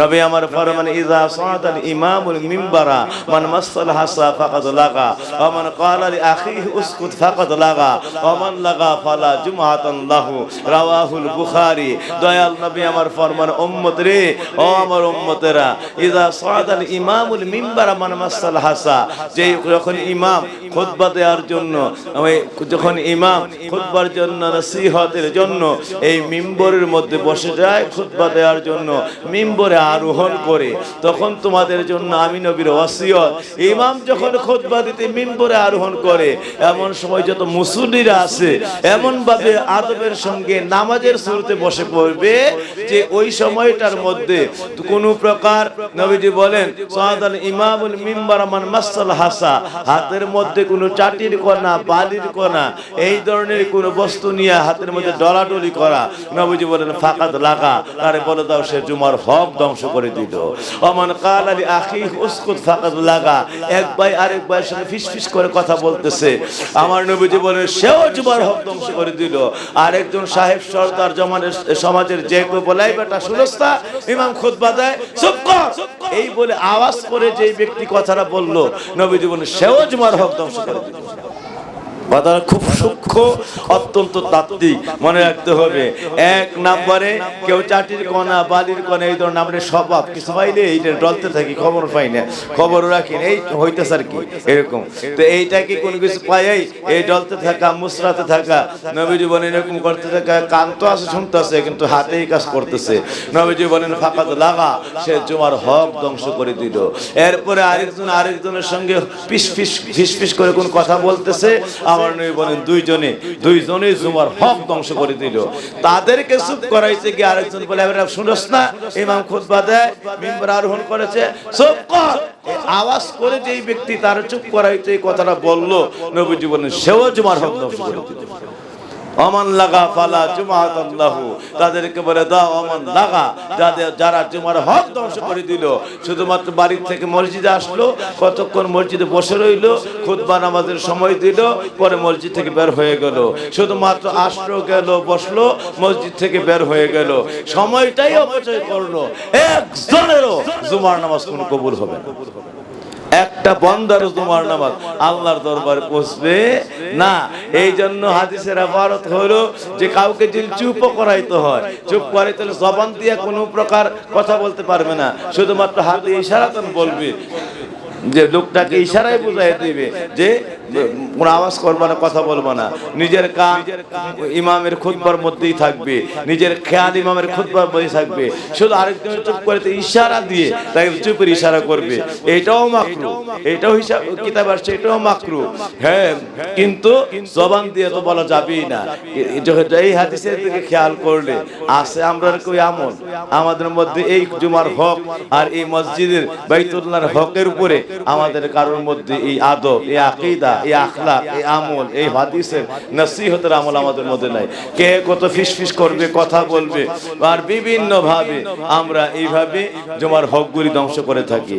নবী আমার ফরমান ইজা সাদাল ইমামুল মিম্বারা, মান মাসাল হাসা ফাকাদ লাগা, ওয়া মান ক্বালা লি আখিহি উসকুত ফাকাদ লাগা, ওয়া মান লাগা ফালা জুমআতান লাহু রাওয়াহুল বুখারী। দয়াল নবী আমার ফরমান, উম্মত রে, ও আমার উম্মতেরা ইজা সাদাল ইমামুল মিম্বারা, মান মাসাল হাসা যে যখন ইমাম খুতবা দেওয়ার জন্য যখন ইমাম খুতবার জন্য নসিহতের জন্য, এই মিম্বরের মধ্যে বসে যায় খুতবা দেওয়ার জন্য, মিম্বরে আরোহণ করে, তখন তোমাদের জন্য আমি নবীর ওয়াসিয়ত। ইমাম যখন খুতবা দিতে মিম্বরে আরোহণ করে, এমন সময় যত মুসল্লিরা আছে এমন ভাবে আদবের সঙ্গে নামাজের শুরুতে বসে পড়বে যে ওই সময়টার মধ্যে কোনো প্রকার নবীজি বলেন, সাদাল ইমামুল মিম্বার মান মাসাল হাসা হাতের মধ্যে কোনো চাটির কণা, বালির কণা, এই ধরনের কোনো বস্তু নিয়ে হাতের মধ্যে ডলাডলি করা। নবীজি বলেন ফাকাত লাগা তারে বলে দাও সে জুমার হক ধ্বংস করে দিল। অমান কাল আলী আখি উসকুত ফাকাত লাগা। এক ভাই আরেক ভাইয়ের সঙ্গে ফিস ফিস করে কথা বলতেছে। আমার নবীজি বলেন, সেও জুমার হক ধ্বংস করে দিল। আরেকজন সাহেব সর্দার জমানের সমাজের যে কেউ বলাই বেটা সুরস্তা ইমাম খুতবা দেয়, চুপ কর। এই বলে আওয়াজ করে যে ব্যক্তি কথাটা বলল, নবীজি বলেন, সেও জুমার হক ধ্বংস করে দিল। কথাটা খুব সূক্ষ্ম অত্যন্ত তাত্ত্বিক। মনে রাখতে হবে এক নাম্বারে কেউ চাটির কণা বালির কণা এই ধরনের আমাদের স্বভাব কিছু পাইলে এইটা ডলতে থাকি খবর পাই না খবর রাখি না, এই হইতেছে আর কি এরকম। তো এইটাকে কোনো কিছু পাই এই ডলতে থাকা মুসরাতে থাকা নবীজি বলেন এরকম করতে থাকা কান তো আছে শুনতেছে কিন্তু হাতেই কাজ করতেছে। নবীজি বলেন ফাঁকাত লাগা সে জুমার হক ধ্বংস করে দিল। এরপরে আরেকজন আরেকজনের সঙ্গে পিস পিস ফিস ফিস করে কোন কথা বলতেছে আমার নবী বলেন, দুইজনে দুইজনে জুমার হক ধ্বংস করে দিল। তাদেরকে চুপ করাইছে কি আরেকজন বলে আমরা শুনস না, ইমাম খুতবা দেয়, মিম্বর আরোহণ করেছে, চুপ কর। আওয়াজ করে যেই ব্যক্তি তার চুপ করাইতে এই কথাটা বলল, নবীজি বলেন, সেও জুমার হক ধ্বংস করে দিল। অমান লাগা ফালা জুমাত আল্লাহু তাদেরকে বলে দাও অমান লাগা। যাদের যারা জুমার হক ধ্বংস করে দিল, শুধুমাত্র বাড়ির থেকে মসজিদে আসলো, কতক্ষণ মসজিদে বসে রইল, খুতবা নামাজের সময় দিল, পরে মসজিদ থেকে বের হয়ে গেল। শুধুমাত্র আসলো, গেল, বসল, মসজিদ থেকে বের হয়ে গেল। সময়টাই অপচয় করল। একজনেরও জুমার নামাজ কোন কবুল হবে না। একটা বন্দার তোমার নামাজ। আল্লাহর দরবারে পৌঁছবে না। এই জন্য হাদিসের আবারত হলো যে কাউকে যদি চুপ করাইতে হয়, চুপ করাইতে হলে জবান দিয়ে কোনো প্রকার কথা বলতে পারবে না। শুধুমাত্র হাতে ইশারাতন বলবে। যে লোকটাকে ইশারায় বুঝাই দিবে যে আওয়াজ করবে না, কথা বলব না। নিজের কান ইমামের খুতবার মধ্যেই থাকবে। নিজের খেয়াল ইমামের খুতবার মধ্যেই থাকবে। শুধু আরেকজন চুপ করে ইশারা দিয়ে তাকে চুপের ইশারা করবে। এটাও মাকরু। এটাও হিসাব, কিতাব আসছে, এটাও মাকরু। হ্যাঁ কিন্তু জবান দিয়ে তো বলা যাবেই না। এই হাদিসের দিকে খেয়াল করলে আছে আমরা কই আমল আমাদের মধ্যে এই জুমার হক আর এই মসজিদের বাইতুল্লাহর হকের উপরে আমাদের কারোর মধ্যে এই আদব, এই আকিদা এই আখলা এই আমল, এই হাদিসের নসিহতের আমল আমাদের মধ্যে নাই। কে কত ফিস ফিস করবে, কথা বলবে, আর বিভিন্ন ভাবে আমরা এইভাবে জমার হকগুলি ধ্বংস করে থাকি।